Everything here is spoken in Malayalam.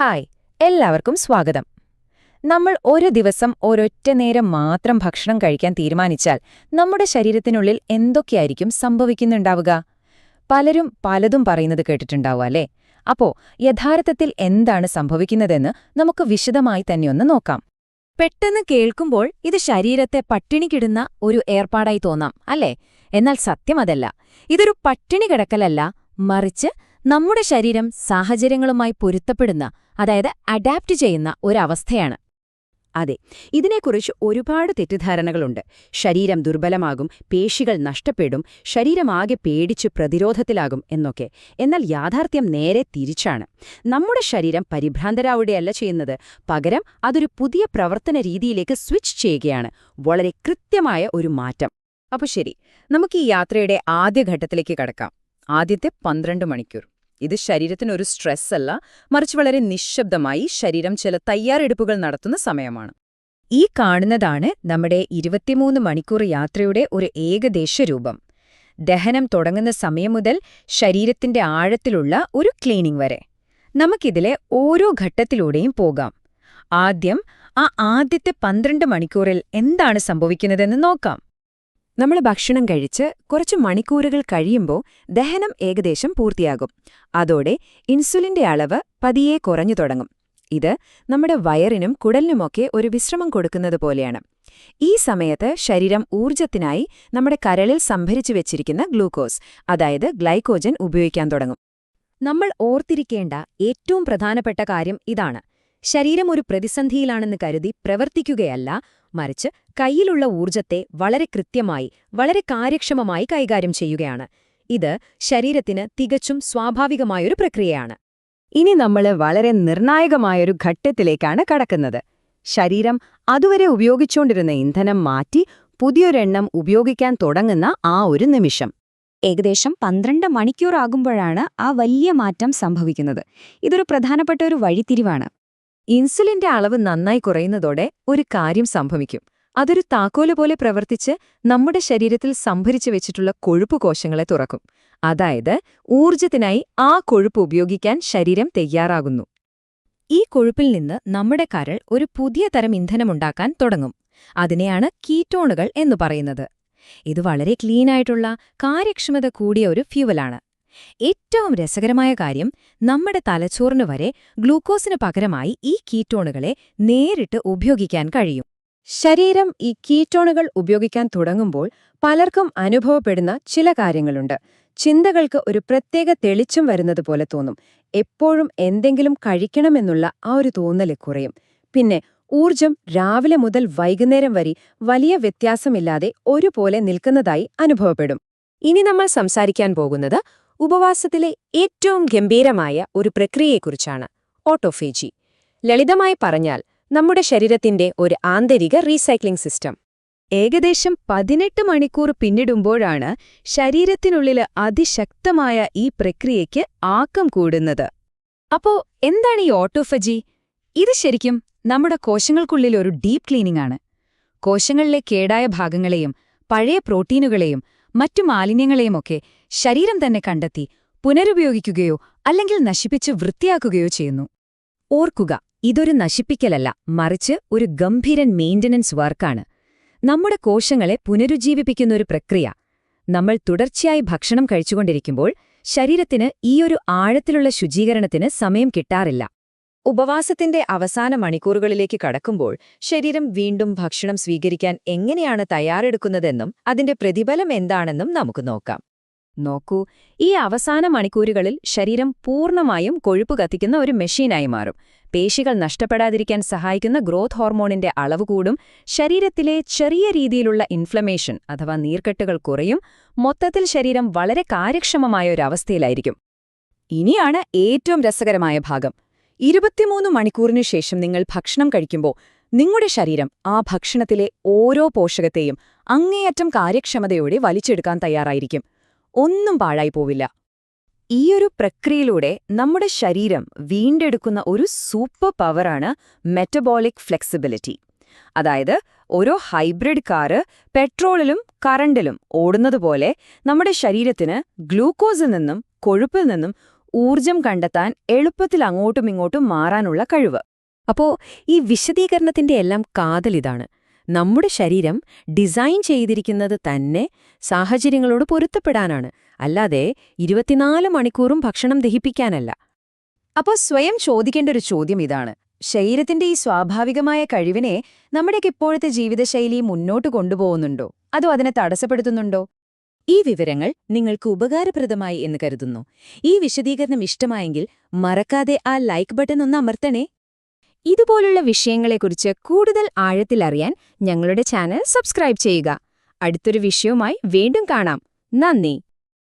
ഹായ് എല്ലാവർക്കും സ്വാഗതം. നമ്മൾ ഒരു ദിവസം ഒരൊറ്റ നേരം മാത്രം ഭക്ഷണം കഴിക്കാൻ തീരുമാനിച്ചാൽ നമ്മുടെ ശരീരത്തിനുള്ളിൽ എന്തൊക്കെയായിരിക്കും സംഭവിക്കുന്നുണ്ടാവുക? പലരും പലതും പറയുന്നത് കേട്ടിട്ടുണ്ടാവുക അല്ലേ? അപ്പോ യഥാർത്ഥത്തിൽ എന്താണ് സംഭവിക്കുന്നതെന്ന് നമുക്ക് വിശദമായി തന്നെ ഒന്ന് നോക്കാം. പെട്ടെന്ന് കേൾക്കുമ്പോൾ ഇത് ശരീരത്തെ പട്ടിണിക്കിടുന്ന ഒരു ഏർപ്പാടായി തോന്നാം അല്ലേ? എന്നാൽ സത്യം അതല്ല. ഇതൊരു പട്ടിണി കിടക്കലല്ല മറിച്ച് നമ്മുടെ ശരീരം സാഹചര്യങ്ങളുമായി പൊരുത്തപ്പെടുന്ന അതായത് അഡാപ്റ്റ് ചെയ്യുന്ന ഒരവസ്ഥയാണ്. അതെ ഇതിനെക്കുറിച്ച് ഒരുപാട് തെറ്റിദ്ധാരണകളുണ്ട്. ശരീരം ദുർബലമാകും പേശികൾ നഷ്ടപ്പെടും ശരീരമാകെ പേടിച്ച് പ്രതിരോധത്തിലാകും എന്നൊക്കെ. എന്നാൽ യാഥാർത്ഥ്യം നേരെ തിരിച്ചാണ്. നമ്മുടെ ശരീരം പരിഭ്രാന്തരാവുകയല്ല ചെയ്യുന്നത്. പകരം അതൊരു പുതിയ പ്രവർത്തന രീതിയിലേക്ക് സ്വിച്ച് ചെയ്യുകയാണ്. വളരെ കൃത്യമായ ഒരു മാറ്റം. അപ്പോൾ ശരി നമുക്ക് ഈ യാത്രയുടെ ആദ്യ ഘട്ടത്തിലേക്ക് കടക്കാം. ആദ്യത്തെ പന്ത്രണ്ട് മണിക്കൂർ. ഇത് ശരീരത്തിനൊരു സ്ട്രെസ് അല്ല മറിച്ച് വളരെ നിശബ്ദമായി ശരീരം ചില തയ്യാറെടുപ്പുകൾ നടത്തുന്ന സമയമാണ്. ഈ കാണുന്നതാണ് നമ്മുടെ ഇരുപത്തിമൂന്ന് മണിക്കൂർ യാത്രയുടെ ഒരു ഏകദേശ രൂപം. ദഹനം തുടങ്ങുന്ന സമയം മുതൽ ശരീരത്തിന്റെ ആഴത്തിലുള്ള ഒരു ക്ലീനിംഗ് വരെ. നമുക്കിതിലെ ഓരോ ഘട്ടത്തിലൂടെയും പോകാം. ആദ്യം ആ ആദ്യത്തെ പന്ത്രണ്ട് മണിക്കൂറിൽ എന്താണ് സംഭവിക്കുന്നതെന്ന് നോക്കാം. നമ്മൾ ഭക്ഷണം കഴിച്ച് കുറച്ച് മണിക്കൂറുകൾ കഴിയുമ്പോൾ ദഹനം ഏകദേശം പൂർത്തിയാകും. അതോടെ ഇൻസുലിന്റെ അളവ് പതിയെ കുറഞ്ഞു തുടങ്ങും. ഇത് നമ്മുടെ വയറിനും കുടലിനുമൊക്കെ ഒരു വിശ്രമം കൊടുക്കുന്നത് പോലെയാണ്. ഈ സമയത്ത് ശരീരം ഊർജത്തിനായി നമ്മുടെ കരളിൽ സംഭരിച്ചു വെച്ചിരിക്കുന്ന ഗ്ലൂക്കോസ് അതായത് ഗ്ലൈക്കോജൻ ഉപയോഗിക്കാൻ തുടങ്ങും. നമ്മൾ ഓർത്തിരിക്കേണ്ട ഏറ്റവും പ്രധാനപ്പെട്ട കാര്യം ഇതാണ്. ശരീരം ഒരു പ്രതിസന്ധിയിലാണെന്ന് കരുതി പ്രവർത്തിക്കുകയല്ല മറിച്ച് കയ്യിലുള്ള ഊർജത്തെ വളരെ കൃത്യമായി വളരെ കാര്യക്ഷമമായി കൈകാര്യം ചെയ്യുകയാണ്. ഇത് ശരീരത്തിന് തികച്ചും സ്വാഭാവികമായൊരു പ്രക്രിയയാണ്. ഇനി നമ്മൾ വളരെ നിർണായകമായൊരു ഘട്ടത്തിലേക്കാണ് കടക്കുന്നത്. ശരീരം അതുവരെ ഉപയോഗിച്ചുകൊണ്ടിരുന്ന ഇന്ധനം മാറ്റി പുതിയൊരെണ്ണം ഉപയോഗിക്കാൻ തുടങ്ങുന്ന ആ ഒരു നിമിഷം. ഏകദേശം പന്ത്രണ്ട് മണിക്കൂറാകുമ്പോഴാണ് ആ വലിയ മാറ്റം സംഭവിക്കുന്നത്. ഇതൊരു പ്രധാനപ്പെട്ട ഒരു വഴിത്തിരിവാണ്. ഇൻസുലിന്റെ അളവ് നന്നായി കുറയുന്നതോടെ ഒരു കാര്യം സംഭവിക്കും. അതൊരു താക്കോൽ പോലെ പ്രവർത്തിച്ച് നമ്മുടെ ശരീരത്തിൽ സംഭരിച്ചു വെച്ചിട്ടുള്ള കൊഴുപ്പ് കോശങ്ങളെ തുറക്കും. അതായത് ഊർജത്തിനായി ആ കൊഴുപ്പ് ഉപയോഗിക്കാൻ ശരീരം തയ്യാറാകുന്നു. ഈ കൊഴുപ്പിൽ നിന്ന് നമ്മുടെ കരൾ ഒരു പുതിയ തരം ഇന്ധനമുണ്ടാക്കാൻ തുടങ്ങും. അതിനെയാണ് കീറ്റോണുകൾ എന്നു പറയുന്നത്. ഇത് വളരെ ക്ലീനായിട്ടുള്ള കാര്യക്ഷമത കൂടിയ ഒരു ഫ്യൂവലാണ്. ഏറ്റവും രസകരമായ കാര്യം നമ്മുടെ തലച്ചോറിന് വരെ ഗ്ലൂക്കോസിന് പകരമായി ഈ കീറ്റോണുകളെ നേരിട്ട് ഉപയോഗിക്കാൻ കഴിയും. ശരീരം ഈ കീറ്റോണുകൾ ഉപയോഗിക്കാൻ തുടങ്ങുമ്പോൾ പലർക്കും അനുഭവപ്പെടുന്ന ചില കാര്യങ്ങളുണ്ട്. ചിന്തകൾക്ക് ഒരു പ്രത്യേക തെളിച്ചം വരുന്നത് പോലെ തോന്നും. എപ്പോഴും എന്തെങ്കിലും കഴിക്കണമെന്നുള്ള ആ ഒരു തോന്നൽ കുറയും. പിന്നെ ഊർജം രാവിലെ മുതൽ വൈകുന്നേരം വരെ വലിയ വ്യത്യാസമില്ലാതെ ഒരുപോലെ നിൽക്കുന്നതായി അനുഭവപ്പെടും. ഇനി നമ്മൾ സംസാരിക്കാൻ പോകുന്നത് ഉപവാസത്തിലെ ഏറ്റവും ഗംഭീരമായ ഒരു പ്രക്രിയയെക്കുറിച്ചാണ് ഓട്ടോഫേജി. ലളിതമായി പറഞ്ഞാൽ നമ്മുടെ ശരീരത്തിന്റെ ഒരു ആന്തരിക റീസൈക്ലിംഗ് സിസ്റ്റം. ഏകദേശം പതിനെട്ട് മണിക്കൂർ പിന്നിടുമ്പോഴാണ് ശരീരത്തിനുള്ളിൽ അതിശക്തമായ ഈ പ്രക്രിയയ്ക്ക് ആക്കം കൂടുന്നത്. അപ്പോ എന്താണ് ഈ ഓട്ടോഫജി? ഇത് ശരിക്കും നമ്മുടെ കോശങ്ങൾക്കുള്ളിൽ ഒരു ഡീപ്പ് ക്ലീനിംഗ് ആണ് കോശങ്ങളിലെ കേടായ ഭാഗങ്ങളെയും പഴയ പ്രോട്ടീനുകളെയും മറ്റു മാലിന്യങ്ങളെയുമൊക്കെ ശരീരം തന്നെ കണ്ടെത്തി പുനരുപയോഗിക്കുകയോ അല്ലെങ്കിൽ നശിപ്പിച്ച് വൃത്തിയാക്കുകയോ ചെയ്യുന്നു. ഓർക്കുക ഇതൊരു നശിപ്പിക്കലല്ല മറിച്ച് ഒരു ഗംഭീരൻ മെയിന്റനൻസ് വർക്കാണ്. നമ്മുടെ കോശങ്ങളെ പുനരുജ്ജീവിപ്പിക്കുന്ന ഒരു പ്രക്രിയ. നമ്മൾ തുടർച്ചയായി ഭക്ഷണം കഴിച്ചുകൊണ്ടിരിക്കുമ്പോൾ ശരീരത്തിന് ഈയൊരു ആഴത്തിലുള്ള ശുചീകരണത്തിന് സമയം കിട്ടാറില്ല. ഉപവാസത്തിന്റെ അവസാന മണിക്കൂറുകളിലേക്ക് കടക്കുമ്പോൾ ശരീരം വീണ്ടും ഭക്ഷണം സ്വീകരിക്കാൻ എങ്ങനെയാണ് തയ്യാറെടുക്കുന്നതെന്നും അതിന്റെ പ്രതിഫലം എന്താണെന്നും നമുക്ക് നോക്കാം. നോക്കൂ ഈ അവസാന മണിക്കൂറുകളിൽ ശരീരം പൂർണമായും കൊഴുപ്പ് കത്തിക്കുന്ന ഒരു മെഷീനായി മാറും. പേശികൾ നഷ്ടപ്പെടാതിരിക്കാൻ സഹായിക്കുന്ന ഗ്രോത്ത് ഹോർമോണിന്റെ അളവ് കൂടും ശരീരത്തിലെ ചെറിയ രീതിയിലുള്ള ഇൻഫ്ലമേഷൻ അഥവാ നീർക്കെട്ടുകൾ കുറയും മൊത്തത്തിൽ ശരീരം വളരെ കാര്യക്ഷമമായ ഒരവസ്ഥയിലായിരിക്കും ഇനിയാണ് ഏറ്റവും രസകരമായ ഭാഗം. ഇരുപത്തിമൂന്ന് മണിക്കൂറിനു ശേഷം നിങ്ങൾ ഭക്ഷണം കഴിക്കുമ്പോൾ നിങ്ങളുടെ ശരീരം ആ ഭക്ഷണത്തിലെ ഓരോ പോഷകത്തെയും അങ്ങേയറ്റം കാര്യക്ഷമതയോടെ വലിച്ചെടുക്കാൻ തയ്യാറായിരിക്കും. ഒന്നും പാഴായി പോവില്ല. ഈയൊരു പ്രക്രിയയിലൂടെ നമ്മുടെ ശരീരം വീണ്ടെടുക്കുന്ന ഒരു സൂപ്പർ പവറാണ് മെറ്റബോളിക് ഫ്ലെക്സിബിലിറ്റി. അതായത് ഓരോ ഹൈബ്രിഡ് കാറ് പെട്രോളിലും കറണ്ടിലും ഓടുന്നതുപോലെ നമ്മുടെ ശരീരത്തിന് ഗ്ലൂക്കോസിൽ നിന്നും കൊഴുപ്പിൽ നിന്നും ഊർജം കണ്ടെത്താൻ എളുപ്പത്തിൽ അങ്ങോട്ടും ഇങ്ങോട്ടും മാറാനുള്ള കഴിവ്. അപ്പോ ഈ വിശദീകരണത്തിന്റെ എല്ലാം കാതലിതാണ് നമ്മുടെ ശരീരം ഡിസൈൻ ചെയ്തിരിക്കുന്നത് തന്നെ സാഹചര്യങ്ങളോട് പൊരുത്തപ്പെടാനാണ്. അല്ലാതെ ഇരുപത്തിനാല് മണിക്കൂറും ഭക്ഷണം ദഹിപ്പിക്കാനല്ല. അപ്പോൾ സ്വയം ചോദിക്കേണ്ട ഒരു ചോദ്യം ഇതാണ്. ശരീരത്തിന്റെ ഈ സ്വാഭാവികമായ കഴിവിനെ നമ്മുടെയൊക്കെ ഇപ്പോഴത്തെ ജീവിതശൈലി മുന്നോട്ട് കൊണ്ടുപോകുന്നുണ്ടോ? അതോ അതിനെ തടസ്സപ്പെടുത്തുന്നുണ്ടോ? ഈ വിവരങ്ങൾ നിങ്ങൾക്ക് ഉപകാരപ്രദമായി എന്ന് കരുതുന്നു. ഈ വിശദീകരണം ഇഷ്ടമായെങ്കിൽ മറക്കാതെ ആ ലൈക്ക് ബട്ടൺ ഒന്ന് അമർത്തണേ. ഇതുപോലുള്ള വിഷയങ്ങളെക്കുറിച്ച് കൂടുതൽ ആഴത്തിലറിയാൻ ഞങ്ങളുടെ ചാനൽ സബ്സ്ക്രൈബ് ചെയ്യുക. അടുത്തൊരു വിഷയവുമായി വീണ്ടും കാണാം. നന്ദി.